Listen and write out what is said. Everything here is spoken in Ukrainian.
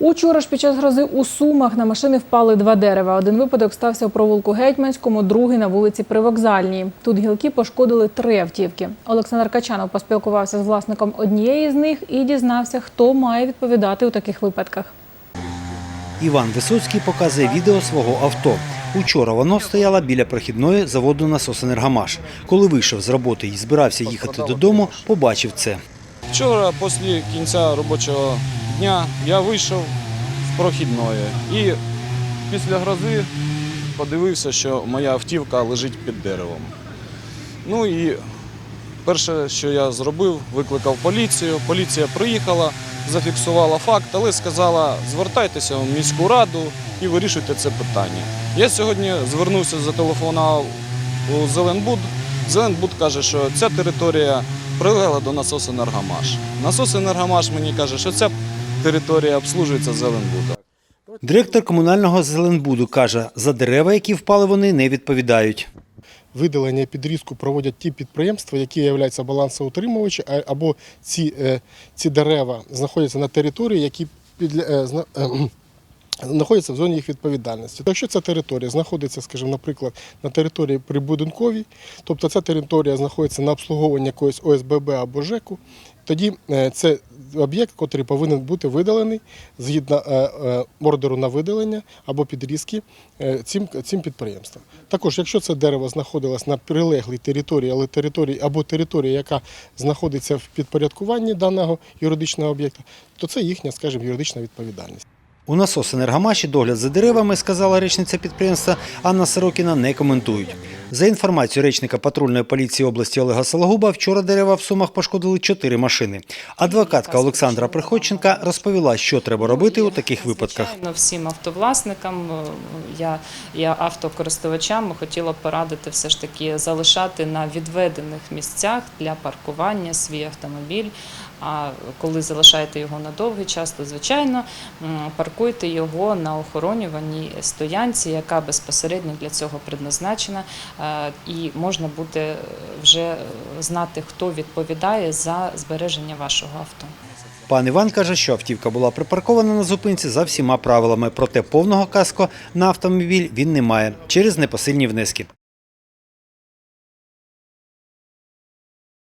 Учора ж під час грози у Сумах на машини впали два дерева. Один випадок стався у провулку Гетьманському, другий на вулиці Привокзальній. Тут гілки пошкодили три автівки. Олександр Качанов поспілкувався з власником однієї з них і дізнався, хто має відповідати у таких випадках. Іван Висоцький показує відео свого авто. Учора воно стояло біля прохідної заводу «Насосенергомаш». Коли вийшов з роботи і збирався їхати додому, побачив це. Вчора, після кінця робочого дня, я вийшов з прохідної і після грози подивився, що моя автівка лежить під деревом. Ну і перше, що я зробив, викликав поліцію. Поліція приїхала, зафіксувала факт, але сказала, звертайтеся в міську раду і вирішуйте це питання. Я сьогодні звернувся, зателефонував у Зеленбуд. Зеленбуд каже, що ця територія прилегла до насосу Енергомаш. Насос Енергомаш мені каже, що ця територія обслужується Зеленбудом. Директор комунального Зеленбуду каже, за дерева, які впали, вони не відповідають. Видалення підрізку проводять ті підприємства, які являються балансоутримувачі, або ці, е, ці дерева знаходяться на території, які підля, е, зна- е, знаходяться в зоні їх відповідальності. Якщо ця територія знаходиться, скажімо, наприклад, на території прибудинковій, тобто ця територія знаходиться на обслуговуванні якоїсь ОСББ або ЖЕКу, тоді е, це об'єкт, який повинен бути видалений згідно е, е, ордеру на видалення або підрізки цим, цим підприємством. Також, якщо це дерево знаходилось на прилеглій території, але території або територія, яка знаходиться в підпорядкуванні даного юридичного об'єкта, то це їхня, скажімо, юридична відповідальність. У «Насосенергомаші» догляд за деревами, сказала речниця підприємства Анна Сорокіна, не коментують. За інформацією речника патрульної поліції області Олега Сологуба, вчора дерева в Сумах пошкодили чотири машини. Адвокатка Олександра Приходченка розповіла, що треба робити у таких випадках. Звичайно, всім автовласникам, е, я, я автокористувачам хотіла порадити все ж таки залишати на відведених місцях для паркування свій автомобіль. А коли залишаєте його на довгий час, то звичайно паркуйте його на охоронюваній стоянці, яка безпосередньо для цього предназначена, і можна буде вже знати, хто відповідає за збереження вашого авто. Пан Іван каже, що автівка була припаркована на зупинці за всіма правилами, проте повного каско на автомобіль він не має через непосильні внески.